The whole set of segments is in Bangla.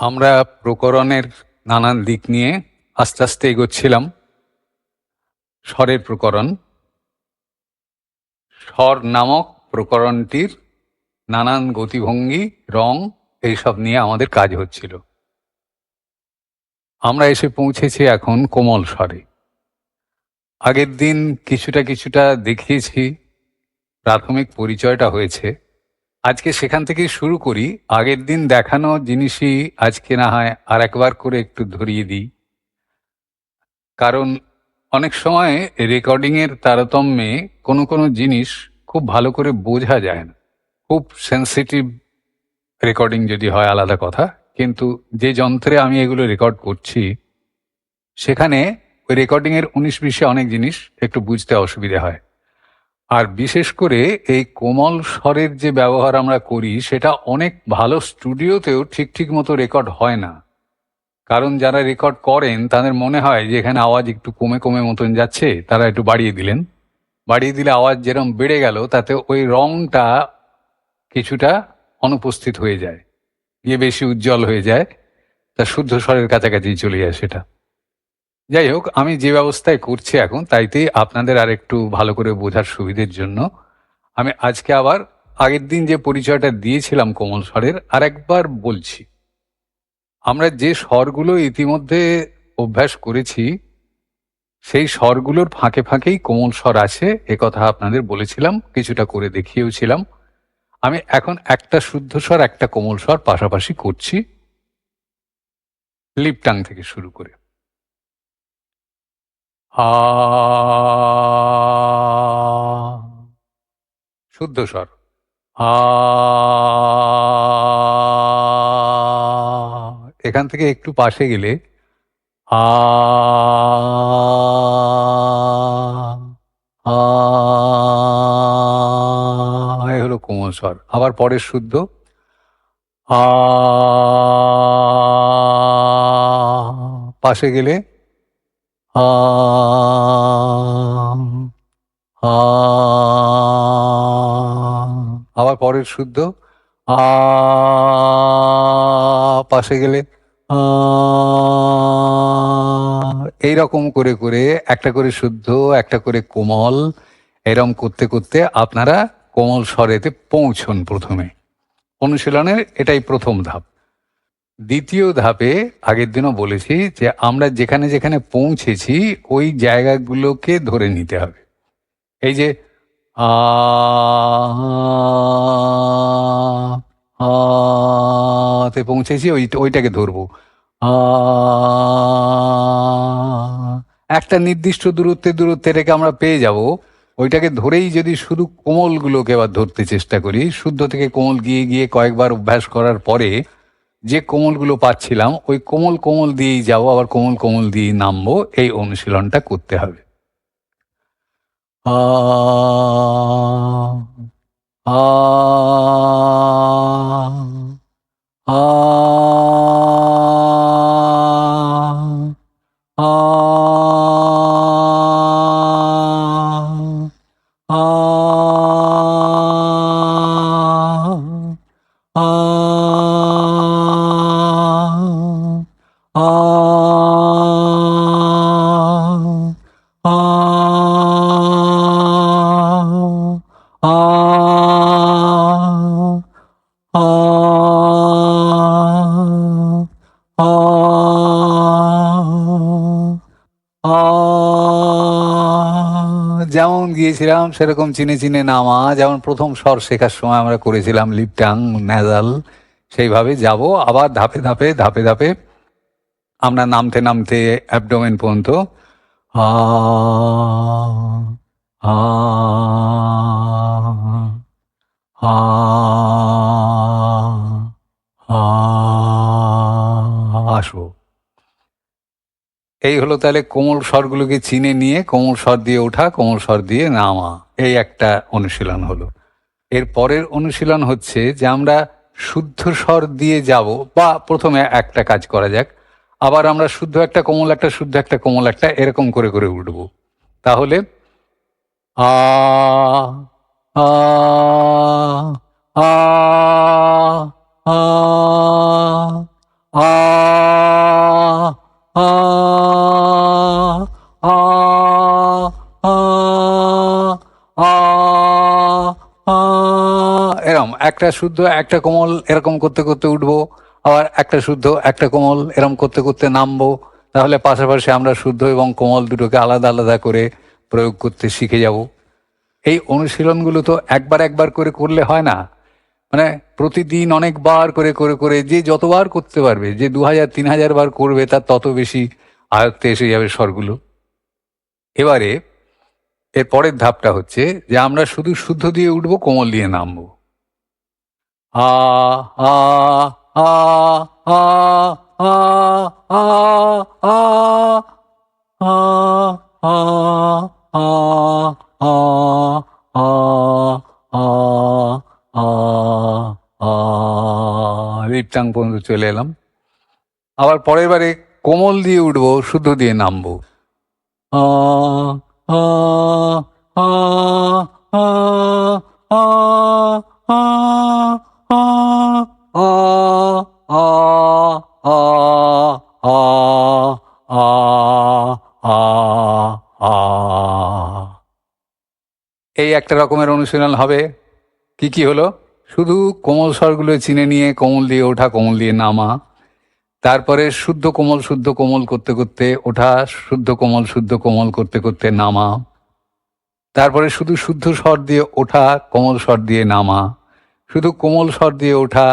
আমরা প্রকরণের নানান দিক নিয়ে আস্তে আস্তে এগোচ্ছিলাম। স্বরের প্রকরণ। স্বর নামক প্রকরণটির নানান গতিভঙ্গি, রং এইসব নিয়ে আমাদের কাজ হচ্ছিল। আমরা এসে পৌঁছেছি এখন কোমল স্বরে। আগের দিন কিছুটা কিছুটা দেখিয়েছি, প্রাথমিক পরিচয়টা হয়েছে। আজকে সেখান থেকে শুরু করি। আগের দিন দেখানো জিনিসই আজকে না হয় আর একবার করে একটু ধরিয়ে দিই। কারণ অনেক সময় রেকর্ডিংয়ের তারতম্যে কোনো কোনো জিনিস খুব ভালো করে বোঝা যায় না। খুব সেন্সিটিভ রেকর্ডিং যদি হয় আলাদা কথা, কিন্তু যে যন্ত্রে আমি এগুলো রেকর্ড করছি, সেখানে ওই রেকর্ডিংয়ের উনিশ বিশে অনেক জিনিস একটু বুঝতে অসুবিধা হয়। আর বিশেষ করে এই কোমল স্বরের যে ব্যবহার আমরা করি, সেটা অনেক ভালো স্টুডিওতেও ঠিক ঠিক মতো রেকর্ড হয় না। কারণ যারা রেকর্ড করেন, তাদের মনে হয় যে এখানে আওয়াজ একটু কমে কমে মতন যাচ্ছে, তারা একটু বাড়িয়ে দিলেন। বাড়িয়ে দিলে আওয়াজ যেরকম বেড়ে গেল, তাতে ওই রংটা কিছুটা অনুপস্থিত হয়ে যায়, গিয়ে বেশি উজ্জ্বল হয়ে যায়। তা শুদ্ধ স্বরের কাছাকাছি চলে যায় সেটা। যাই হোক, আমি যে ব্যবস্থায় করছি এখন, তাইতেই আপনাদের আর একটু ভালো করে বোঝার সুবিধের জন্য। আমি আজকে আবার আগের দিন যে পরিচয়টা দিয়েছিলাম কোমল স্বরের আর একবার বলছি। আমরা যে স্বরগুলো ইতিমধ্যে অভ্যাস করেছি, সেই স্বরগুলোর ফাঁকে ফাঁকেই কোমল স্বর আছে, এ কথা আপনাদের বলেছিলাম, কিছুটা করে দেখিয়েওছিলাম। আমি এখন একটা শুদ্ধ স্বর, একটা কোমল স্বর পাশাপাশি করছি। লিপটাং থেকে শুরু করে। শুদ্ধ স্বর। এখান থেকে একটু পাশে গেলে আ হলো কোমল স্বর। আবার পরের শুদ্ধ। আ পাশে গেলে আবার পরের শুদ্ধ, আ, পাশে গেলে, আ, এইরকম করে করে, একটা করে শুদ্ধ, একটা করে কোমল, এরম করতে করতে আপনারা কোমল স্বরেতে পৌঁছন প্রথমে। অনুশীলনের এটাই প্রথম ধাপ। দ্বিতীয় ধাপে আগের দিনও বলেছি যে আমরা যেখানে যেখানে পৌঁছেছি ওই জায়গাগুলোকে ধরে নিতে হবে। এই যে আ আ, তে পৌঁছেছি ওই ওইটাকে ধরবো। একটা নির্দিষ্ট দূরত্বে দূরত্বে রেখে আমরা পেয়ে যাব। ওইটাকে ধরেই যদি শুধু কোমলগুলোকে এবার ধরতে চেষ্টা করি শুদ্ধ থেকে কোমল গিয়ে গিয়ে কয়েকবার অভ্যাস করার পরে যে কোমলগুলো পাচ্ছিলাম, ওই কোমল কোমল দিয়েই যাব, আবার কোমল কোমল দিয়ে নামবো, এই অনুশীলনটা করতে হবে। আ আ আ যেমন গিয়েছিলাম সেরকম চিনে চিনে নামা। যেমন প্রথম স্বর শেখার সময় আমরা করেছিলাম লিপটাং, ন্যাজাল, সেইভাবে যাব। আবার ধাপে ধাপে ধাপে ধাপে আমরা নামতে নামতে অ্যাবডোমেন পর্যন্ত আসব। এই হলো তাহলে কোমল স্বরগুলোকে চিনে নিয়ে কোমল স্বর দিয়ে ওঠা, কোমল স্বর দিয়ে নামা। এই একটা অনুশীলন হলো। এর পরের অনুশীলন হচ্ছে যে আমরা শুদ্ধ স্বর দিয়ে যাব, বা প্রথমে একটা কাজ করা যাক। আবার আমরা শুদ্ধ একটা, কোমল একটা, শুদ্ধ একটা, কোমল একটা, এরকম করে করে উঠবো। তাহলে, আ আ আ আ আ আ আ এরকম, একটা শুদ্ধ, একটা কোমল, এরকম করতে করতে উঠবো। আবার একটা শুদ্ধ, একটা কোমল এরকম করতে করতে নামবো। তাহলে পাশাপাশি আমরা শুদ্ধ এবং কোমল দুটোকে আলাদা আলাদা করে প্রয়োগ করতে শিখে যাব। এই অনুশীলনগুলো তো একবার একবার করে করলে হয় না। মানে প্রতিদিন অনেকবার করে করে করে যে যতবার করতে পারবে, যে দু হাজার তিন হাজার বার করবে, তার তত বেশি আয়ত্তে এসে যাবে স্বরগুলো। এবারে, এর পরের ধাপটা হচ্ছে যে আমরা শুধু শুদ্ধ দিয়ে উঠবো, কোমল দিয়ে নামবো। আ আ আ আ আ আ আ আ আ আ আ আ আ আ লিপটাং পর্যন্ত চলে এলাম আবার পরের বারে কোমল দিয়ে উঠবো শুদ্ধ দিয়ে নামবো আ আ আ আ আ আ আ আ এই একটা রকমের অনুশীলন হবে। কি কি হলো? শুধু কোমল স্বরগুলো চিনে নিয়ে, কোমল দিয়ে ওঠা, কোমল দিয়ে নামা। তারপরে শুদ্ধ কোমল শুদ্ধ কোমল করতে করতে ওঠা, শুদ্ধ কোমল শুদ্ধ কোমল করতে করতে নামা। তারপরে শুধু শুদ্ধ স্বর দিয়ে ওঠা, কোমল স্বর দিয়ে নামা। শুধু কোমল স্বর দিয়ে ওঠা,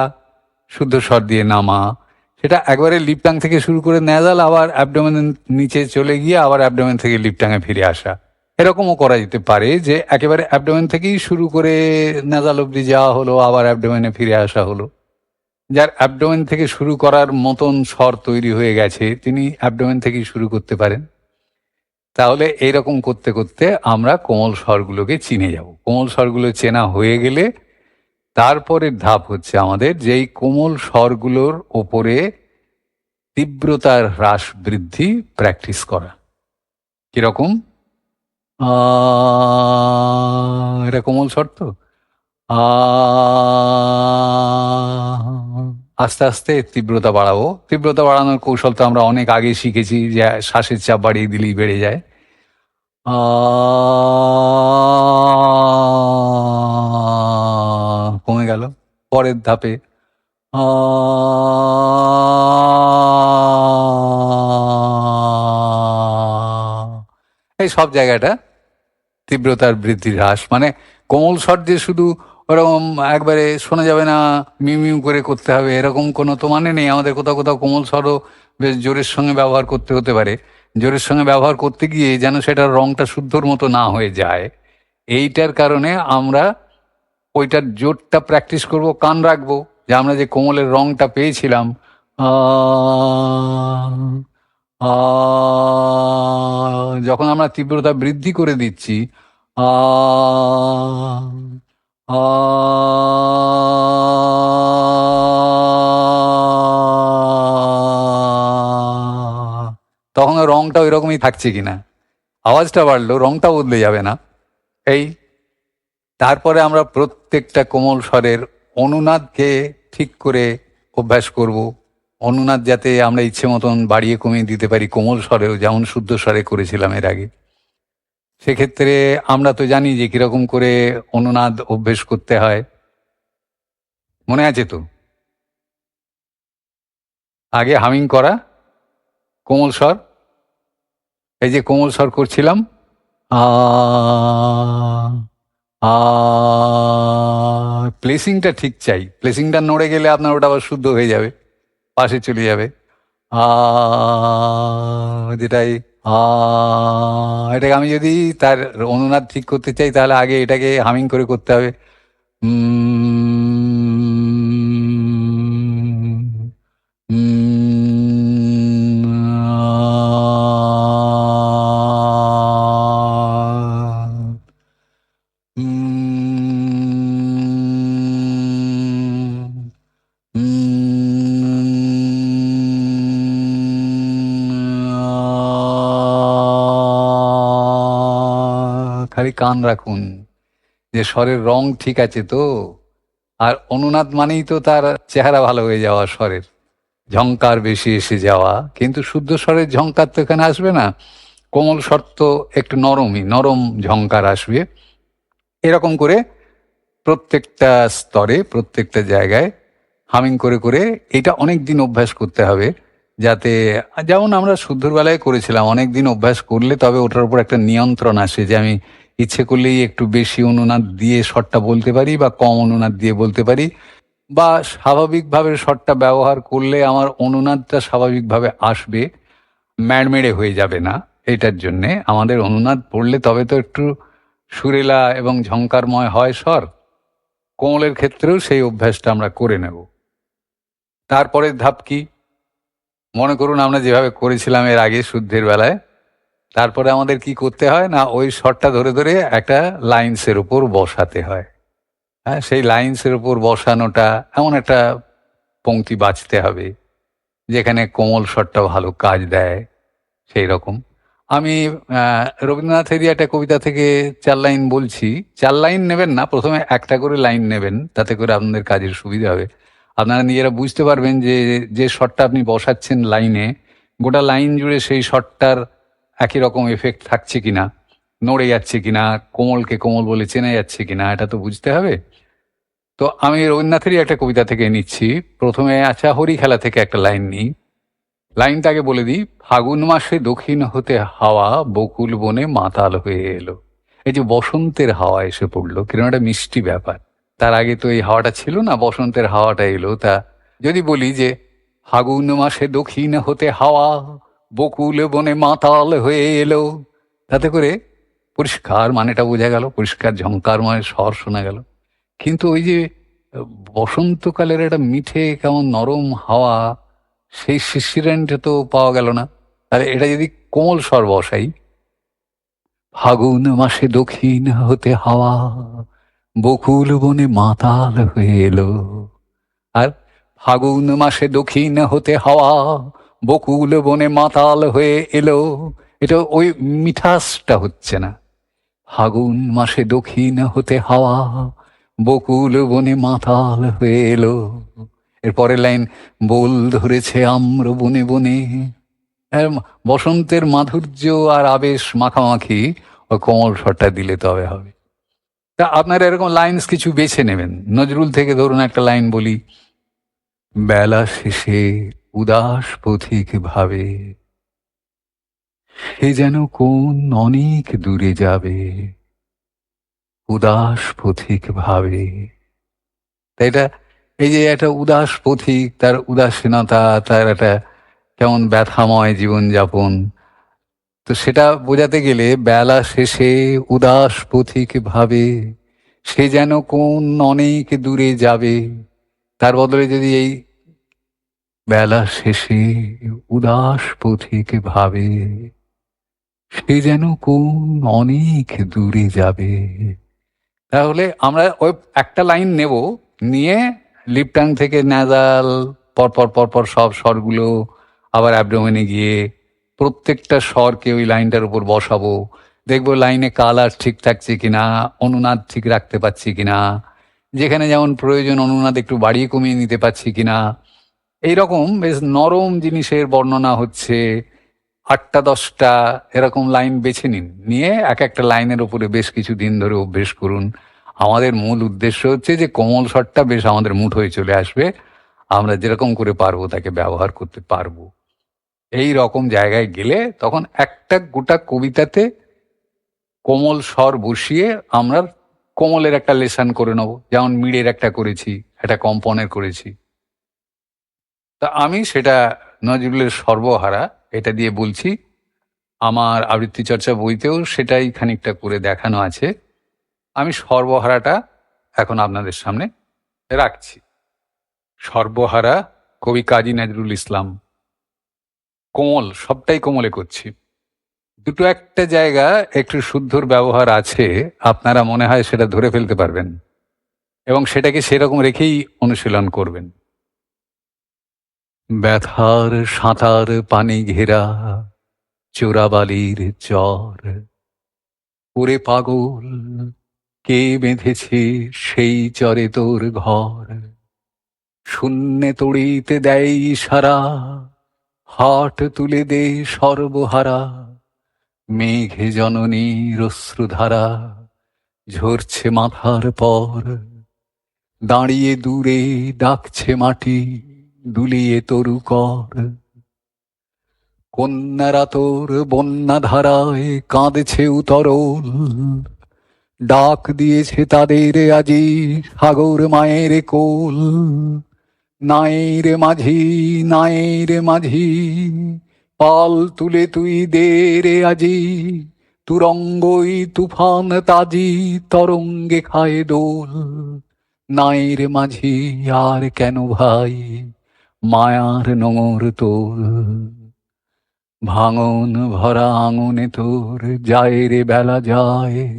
শুদ্ধ স্বর দিয়ে নামা, সেটা একবারে লিপটাং থেকে শুরু করে নেজাল আবার অ্যাবডোমেনের নিচে চলে গিয়ে আবার অ্যাবডোমেন থেকে লিপটাঙে ফিরে আসা। এরকমও করা যেতে পারে যে একেবারে অ্যাবডোমেন থেকেই শুরু করে নেজাল অব্দি যাওয়া হলো, আবার অ্যাবডোমেনে ফিরে আসা হলো। যার অ্যাবডোমেন থেকে শুরু করার মতন স্বর তৈরি হয়ে গেছে, তিনি অ্যাবডোমেন থেকেই শুরু করতে পারেন। তাহলে এইরকম করতে করতে আমরা কোমল স্বরগুলোকে চিনে যাব। কোমল স্বরগুলো চেনা হয়ে গেলে তারপরের ধাপ হচ্ছে আমাদের যেই কোমল স্বরগুলোর ওপরে তীব্রতার হ্রাস বৃদ্ধি প্র্যাকটিস করা। কীরকম? এটা কোমল স্বর তো? আস্তে আস্তে তীব্রতা বাড়াবো। তীব্রতা বাড়ানোর কৌশল তো আমরা অনেক আগে শিখেছি যে শ্বাসের চাপ বাড়িয়ে দিলেই বেড়ে যায়। আ, কমে গেল। পরের ধাপে এই সব জায়গাটা তীব্রতার বৃদ্ধি হ্রাস। মানে কোমল স্বর যে শুধু ওরকম একবারে শোনা যাবে না, মিউ মিউ করে করতে হবে, এরকম কোনো তো মানে নেই। আমাদের কোথাও কোথাও কোমল স্বরও বেশ জোরের সঙ্গে ব্যবহার করতে হতে পারে। জোরের সঙ্গে ব্যবহার করতে গিয়ে যেন সেটার রংটা শুদ্ধর মতো না হয়ে যায়। এইটার কারণে আমরা ওইটার জোরটা প্র্যাকটিস করব, কান রাখব, যে আমরা যে কোমলের রংটা পেয়েছিলাম। যখন আমরা তীব্রতা বৃদ্ধি করে দিচ্ছি তখন রংটা ওই রকমই থাকছে কিনা? আওয়াজটা বাড়লো, রংটা বদলে যাবে না? এই তারপরে আমরা প্রত্যেকটা কোমল স্বরের অনুনাদকে ঠিক করে অভ্যাস করব। অনুনাদ যাতে আমরা ইচ্ছে মতন বাড়িয়ে কমিয়ে দিতে পারি কোমল স্বরেও, যেমন শুদ্ধ স্বরে করেছিলাম এর আগে। সেক্ষেত্রে আমরা তো জানি যে কীরকম করে অনুনাদ অভ্যেস করতে হয়। মনে আছে তো? আগে হামিং করা, কোমল স্বর। এই যে কোমল স্বর করছিলাম প্লেসিংটা ঠিক চাই। প্লেসিংটা নড়ে গেলে আপনার ওটা আবার শুদ্ধ হয়ে যাবে, পাশে চলে যাবে। আ যেটাই আ এটাকে আমি যদি তার অনুনাদ ঠিক করতে চাই, তাহলে আগে এটাকে হামিং করে করতে হবে। খালি কান রাখুন যে স্বরের রং ঠিক আছে তো? আর অনুনাদ মানেই তো তার চেহারা ভালো হয়ে যাওয়া স্বরের। ঝঙ্কার বেশি এসে যাওয়া। কিন্তু শুদ্ধ স্বরের ঝঙ্কার তো এখানে আসবে না। কোমল স্বর তো একটু নরমই, নরম ঝঙ্কার আসবে। এরকম করে প্রত্যেকটা স্তরে, প্রত্যেকটা জায়গায় হামিং করে করে এটা অনেক দিন অভ্যাস করতে হবে। যাতে, যেমন আমরা শুদ্ধর বেলায় করেছিলাম অনেক দিন অভ্যাস করলে তবে ওটার উপর একটা নিয়ন্ত্রণ আসে যে আমি ইচ্ছে করলেই একটু বেশি অনুনাদ দিয়ে শটটা বলতে পারি বা কম অনুনাদ দিয়ে বলতে পারি। বা স্বাভাবিকভাবে শটটা ব্যবহার করলে আমার অনুনাদটা স্বাভাবিকভাবে আসবে, ম্যাড়মেড়ে হয়ে যাবে না এটার জন্যে। আমাদের অনুনাদ পড়লে তবে তো একটু সুরেলা এবং ঝঙ্কারময় হয় স্বর। কোমলের ক্ষেত্রেও সেই অভ্যাসটা আমরা করে নেব। তারপরের ধাপ কি? মনে করুন আমরা যেভাবে করেছিলাম এর আগে শুদ্ধের বেলায়। তারপরে আমাদের কি করতে হয় না, ওই শটটা ধরে ধরে একটা লাইন্সের উপর বসাতে হয়। হ্যাঁ সেই লাইন্সের উপর বসানোটা এমন একটা পংক্তি বাঁচতে হবে, যেখানে কোমল শটটা ভালো কাজ দেয়, সেই রকম। আমি রবীন্দ্রনাথেরই একটা কবিতা থেকে চার লাইন বলছি। চার লাইন নেবেন না, প্রথমে একটা করে লাইন নেবেন, তাতে করে আপনাদের কাজের সুবিধা হবে। আপনারা নিজেরা বুঝতে পারবেন যে যে শটটা আপনি বসাচ্ছেন লাইনে, গোটা লাইন জুড়ে সেই শটটার একই রকম এফেক্ট থাকছে কিনা, নড়ে যাচ্ছে কিনা, কোমলকে কোমল বলে চেনা যাচ্ছে কিনা, এটা তো বুঝতে হবে। তো আমি রবীন্দ্রনাথেরই একটা কবিতা থেকে নিচ্ছি। প্রথমে আচ্ছা হরি খেলা থেকে একটা লাইন নিই। লাইনটাকে বলে দিই, ফাগুন মাসে দক্ষিণ হতে হাওয়া, বকুল বনে মাতাল হয়ে এলো। এই যে বসন্তের হাওয়া এসে পড়ল কীরকম একটা মিষ্টি ব্যাপার। তার আগে তো এই হাওয়াটা ছিল না, বসন্তের হাওয়াটা এলো। তা যদি বলি যে, ফাগুন মাসে দক্ষিণ হতে হাওয়া বকুল বনে মাতাল হয়ে এলো। তাতে করে পরিষ্কার মানেটা বোঝা গেল, পরিষ্কার ঝঙ্কারময় স্বর শোনা গেল। কিন্তু ওই যে, বসন্তকালের একটা মিঠে কেমন নরম হাওয়া, সেই শিশিরেন্টে তো পাওয়া গেল না। তাহলে এটা যদি কোমল স্বর বসাই, ফাগুন মাসে দক্ষিণ হতে হাওয়া, বকুল বনে মাতাল হয়ে এলো। আর ফাগুন মাসে দক্ষিণ হতে হাওয়া বকুল বনে মাতাল হয়ে এলো। এটা ওই মিঠাসটা হচ্ছে না। ফাগুন মাসে দক্ষিণ হতে হাওয়া বকুল বনে মাতাল হয়ে এলো। এরপরের লাইন, বোল ধরেছে আম্র বনে বনে। বসন্তের মাধুর্য আর আবেশ মাখামাখি, ওই কোমল স্বরটা দিলে তবে হবে। তা আপনারা এরকম লাইন্স কিছু বেছে নেবেন। নজরুল থেকে ধরুন একটা লাইন বলি। বেলা শেষে উদাস পথিক ভাবে। সে যেন কোন অনেক দূরে যাবে। উদাস পথিক ভাবে। এটা, এই যে একটা উদাস পথিক, তার উদাসীনতা, তার একটা কেমন ব্যথাময় জীবনযাপন, তো সেটা বোঝাতে গেলে বেলা শেষে উদাস পথিক ভাবে, সে যেন কোন অনেক দূরে যাবে। তার বদলে যদি এই বেলা শেষে উদাস পথিক ভাবে, সে যেন কোন অনেক দূরে যাবে। তাহলে আমরা ওই একটা লাইন নেব, নিয়ে লিপটাং থেকে নাজাল পরপর পরপর সব স্বরগুলো আবার অ্যাবডোমেনে গিয়ে প্রত্যেকটা স্বরকে ওই লাইনটার উপর বসাবো। দেখব লাইনে কালার ঠিক থাকছে কিনা, অনুনাদ ঠিক রাখতে পারছি কিনা, যেখানে যেমন প্রয়োজন অনুনাদ একটু বাড়িয়ে কমিয়ে নিতে পারছি কিনা এইরকম বেশ নরম জিনিসের বর্ণনা হচ্ছে। আটটা, দশটা এরকম লাইন বেছে নিন। নিয়ে এক একটা লাইনের উপরে বেশ কিছু দিন ধরে অভ্যেস করুন। আমাদের মূল উদ্দেশ্য হচ্ছে যে কোমল স্বরটা বেশ আমাদের মুঠোয় চলে আসবে। আমরা যেরকম করে পারব তাকে ব্যবহার করতে পারব। এই রকম জায়গায় গেলে তখন একটা গোটা কবিতাতে কোমল স্বর বসিয়ে আমরা কোমলের একটা লেসন করে নেব। যেমন মিড়ের একটা করেছি, একটা কম্পনের করেছি। তা আমি সেটা নজরুলের সর্বহারা, এটা দিয়ে বলছি, আমার আবৃত্তি চর্চা বইতেও সেটাই খানিকটা করে দেখানো আছে। আমি সর্বহারাটা এখন আপনাদের সামনে রাখছি। সর্বহারা কবি কাজী নজরুল ইসলাম। কোমল, সবটাই কোমলে করছি। দুটো একটা জায়গা একটু শুদ্ধর ব্যবহার আছে, আপনারা মনে হয় সেটা ধরে ফেলতে পারবেন। এবং সেটাকে সেরকম রেখেই অনুশীলন করবেন। ব্যথার সাঁতার পানি ঘেরা, চোরাবালির চর ওরে পাগল, কে বেঁধেছে সেই চরে তোর ঘর? শূন্যে তড়িতে দেয় সারা, হাট তুলে দে সর্বহারা। মেঘে জননীর অশ্রুধারা ঝরছে মাথার পর। দাঁড়িয়ে দূরে ডাকছে মাটি। দুলিয়ে তরু কর। কন্যারা তোর বন্যা ধারায় কাঁদছে উতরল। ডাক দিয়েছে তাদের আজি সাগর মায়ের কোল। নায়ের মাঝি নায়ের মাঝি, পাল তুলে তুই দে রে আজি। তুরঙ্গই তুফান তাজি তরঙ্গে খায় দোল। নায়ের মাঝি, আর কেন ভাই? মায়ার নোংর তোর। ভাঙন ভরা আঙনে তোর, যায় রে বেলা যায়।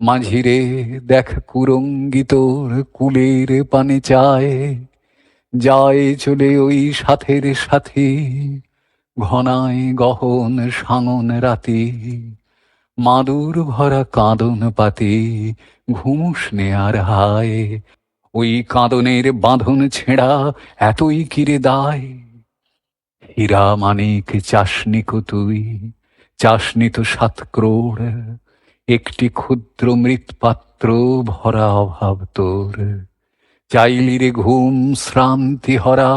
মাঝিরে দেখ কুরঙ্গি তোর, কুলের পানে চায়। যায় চলে ওই সাথের সাথে, ঘনায় গহন সাঙন রাতে। মাদুর ভরা কাঁদন পাতে, ঘুমুস নে আর হায়। ওই কাঁদনের বাঁধন ছেঁড়া এতই কিরে দায়। হীরা মানিক চাসনি কো তুই চাসনি তো সাত ক্রোড়, একটি ক্ষুদ্র মৃৎপাত্র ভরা অভাব তোর। চাইলি রে ঘুম শ্রান্তি হরা,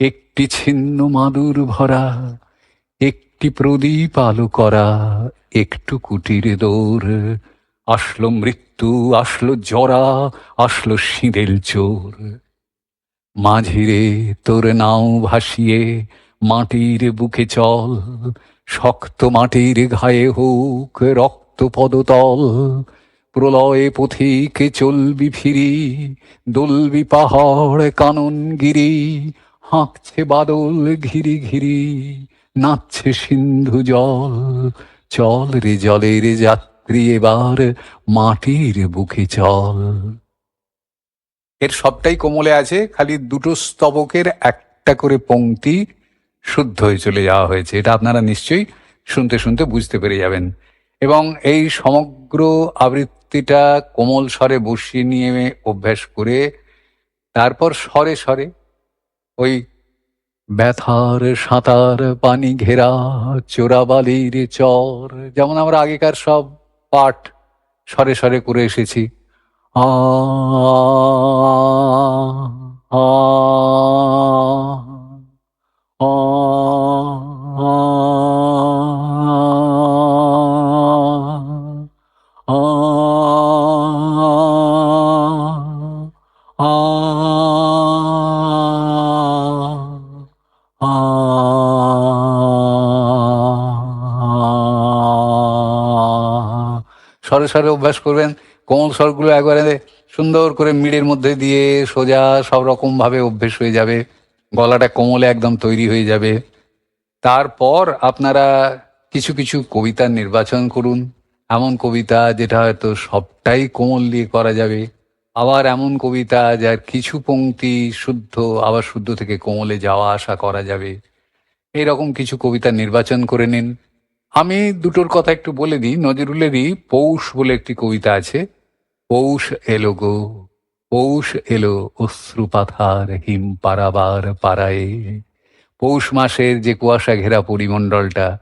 একটি ছিন্ন মাদুর ভরা, একটি প্রদীপ আলো করা, একটু কুটিরে দৌড় আসলো মৃত্যু, আসলো জরা, আসলো সিঁদেল চোর মাঝিরে তোর নাও ভাসিয়ে, মাটির বুকে চল, শক্ত মাটির ঘায়ে হোক রক্ত পদতল। প্রলয়ে পথিক চলবি ফিরি, দলবি পাহাড় কাননগিরি, হাঁকছে বাদল ঘিরি ঘিরি, নাচছে সিন্ধু জল। চল রে জলের যাত্রী এবার মাটির বুকে চল এর সবটাই কোমলে আছে, খালি দুটো স্তবকের একটা করে পংক্তি শুদ্ধ হয়ে চলে যাওয়া হয়েছে। এটা আপনারা নিশ্চয়ই শুনতে শুনতে বুঝতে পেরে যাবেন। এবং এই সমগ্র আবৃত্তিটা কোমল স্বরে বসিয়ে নিয়ে অভ্যাস করে, তারপর স্বরে স্বরে ওই ব্যথার সাঁতার পানি ঘেরা, চোরাবালির চর, যেমন আমরা আগেকার সব পাঠ সরে সরে করে এসেছি আ আ স্বরে স্বরে অভ্যাস করবেন। কোমল স্বরগুলো একবারে সুন্দর করে মিড়ের মধ্যে দিয়ে সোজা সব রকম ভাবে অভ্যেস হয়ে যাবে। গলাটা কোমলে একদম তৈরি হয়ে যাবে। তারপর আপনারা কিছু কিছু কবিতা নির্বাচন করুন। এমন কবিতা যেটা হয়তো সবটাই কোমল দিয়ে করা যাবে। আবার এমন কবিতা যার কিছু পংক্তি শুদ্ধ, আবার শুদ্ধ থেকে কোমলে যাওয়া আসা করা যাবে। এইরকম কিছু কবিতা নির্বাচন করে নিন। আমি দুটোর কথা একটু বলে দিই। নজরুলেরই পৌষ বলে একটি কবিতা আছে। পৌষ এলো গো, পৌষ এলো অশ্রু পাথার হিম পারাবার পাড়ায়ে। পৌষ মাসের যে কুয়াশা ঘেরা পরিমণ্ডলটা,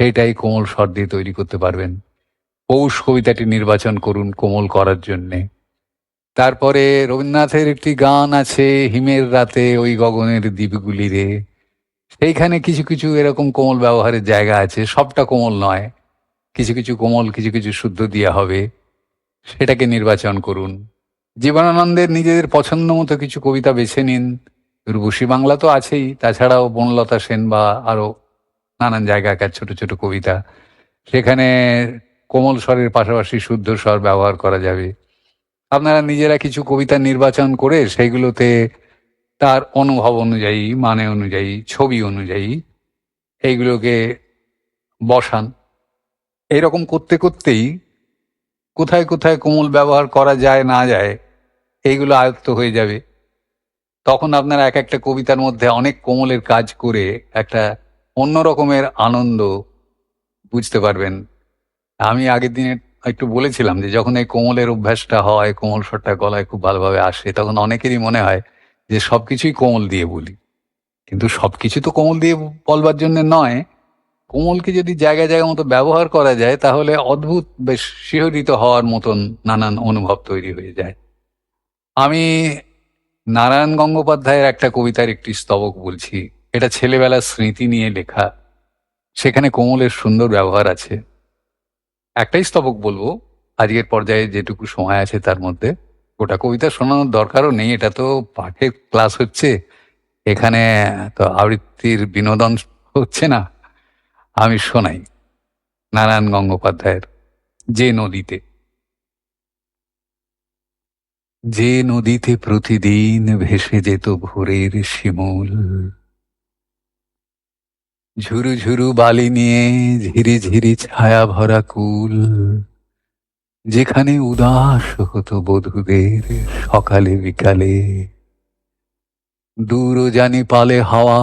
সেটাই কোমল স্বর দিয়ে তৈরি করতে পারবেন। পৌষ কবিতাটি নির্বাচন করুন কোমল করার জন্যে। তারপরে রবীন্দ্রনাথের একটি গান আছে, হিমের রাতে ওই গগনের দ্বীপগুলিরে। সেইখানে কিছু কিছু এরকম কোমল ব্যবহারের জায়গা আছে, সবটা কোমল নয়। কিছু কিছু কোমল, কিছু কিছু শুদ্ধ দেওয়া হবে। সেটাকে নির্বাচন করুন। জীবনানন্দের নিজেদের পছন্দ মতো কিছু কবিতা বেছে নিন। রূপসী বাংলা তো আছেই, তাছাড়াও বনলতা সেন বা আরও নানান জায়গাকার ছোট ছোট কবিতা। সেখানে কোমল স্বরের পাশাপাশি শুদ্ধ স্বর ব্যবহার করা যাবে। আপনারা নিজেরা কিছু কবিতা নির্বাচন করে সেইগুলোতে তার অনুভব অনুযায়ী মানে অনুযায়ী, ছবি অনুযায়ী এইগুলোকে বসান। এইরকম করতে করতেই কোথায় কোথায় কোমল ব্যবহার করা যায় না যায় এইগুলো আয়ত্ত হয়ে যাবে। তখন আপনারা এক একটা কবিতার মধ্যে অনেক কোমলের কাজ করে একটা অন্য রকমের আনন্দ বুঝতে পারবেন। আমি আগের দিনে একটু বলেছিলাম যে যখন এই কোমলের অভ্যাসটা হয়, কোমল স্বরটা গলায় খুব ভালোভাবে আসে, তখন অনেকেরই মনে হয় যে সবকিছুই কোমল দিয়ে বলি। কিন্তু সবকিছু তো কোমল দিয়ে বলবার জন্য নয়। কোমলকে যদি জায়গায় জায়গা মতো ব্যবহার করা যায়, তাহলে অদ্ভুত বেশ শিহরিত হওয়ার মতন নানান অনুভব তৈরি হয়ে যায়। আমি নারায়ণ গঙ্গোপাধ্যায়ের একটা কবিতার একটি স্তবক বলছি। এটা ছেলেবেলার স্মৃতি নিয়ে লেখা। সেখানে কোমলের সুন্দর ব্যবহার আছে। একটাই স্তবক বলব। আজকের পর্যায়ে যেটুকু সময় আছে তার মধ্যে। গোটা কবিতা শোনানোর দরকারও নেই, এটা তো পাঠের ক্লাস হচ্ছে। এখানে তো আবৃত্তির বিনোদন হচ্ছে না, আমি শোনাই। নারায়ণ গঙ্গোপাধ্যায়ের যে নদীতে। যে নদীতে প্রতিদিন ভেসে যেত ভোরের শিমুল। ঝুরু ঝুরু বালি নিয়ে ঝিরি ঝিরি ছায়া ভরা কুল। যেখানে উদাস হতো বধূদের সকালে বিকালে। দূর জানি পালে হাওয়া,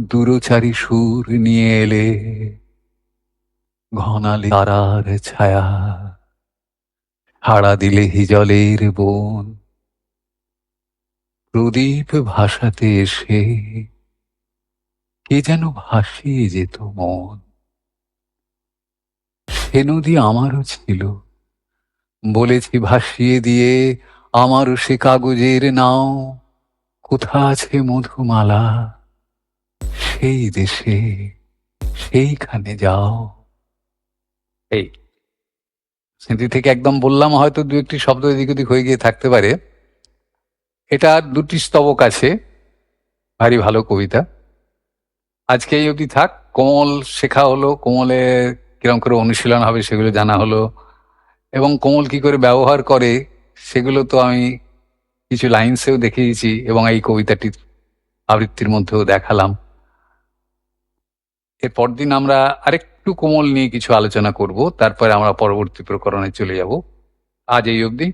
দূরচারি সুর নিয়ে এলে। ঘনালে তারার ছায়া হাড়া দিলে হিজলের বোন। প্রদীপ ভাসাতে এসে কে যেন ভাসিয়ে যেত মন। সে নদী আমারও ছিল। বলেছি ভাসিয়ে দিয়ে আমারও সে কাগজের নাও। কোথা আছে মধুমালা? সেই দেশে সেইখানে যাও। এই। স্মৃতি থেকে একদম বললাম হয়তো দু একটি শব্দ এদিক ওদিক হয়ে গিয়ে থাকতে পারে। এটা দুটি স্তবক আছে ভারী ভালো কবিতা। আজকে এই অবধি থাক কোমল শেখা হলো কোমলে কিরম করে অনুশীলন হবে সেগুলো জানা হলো। এবং কোমল কি করে ব্যবহার করে, সেগুলো তো আমি কিছু লাইন্সেও দেখিয়েছি এবং এই কবিতাটির আবৃত্তির মধ্যেও দেখালাম। এর পরদিন আমরা আরেকটু কোমল নিয়ে কিছু আলোচনা করব, তারপরে আমরা পরবর্তী প্রকরণে চলে যাব। আজ এই অবধি।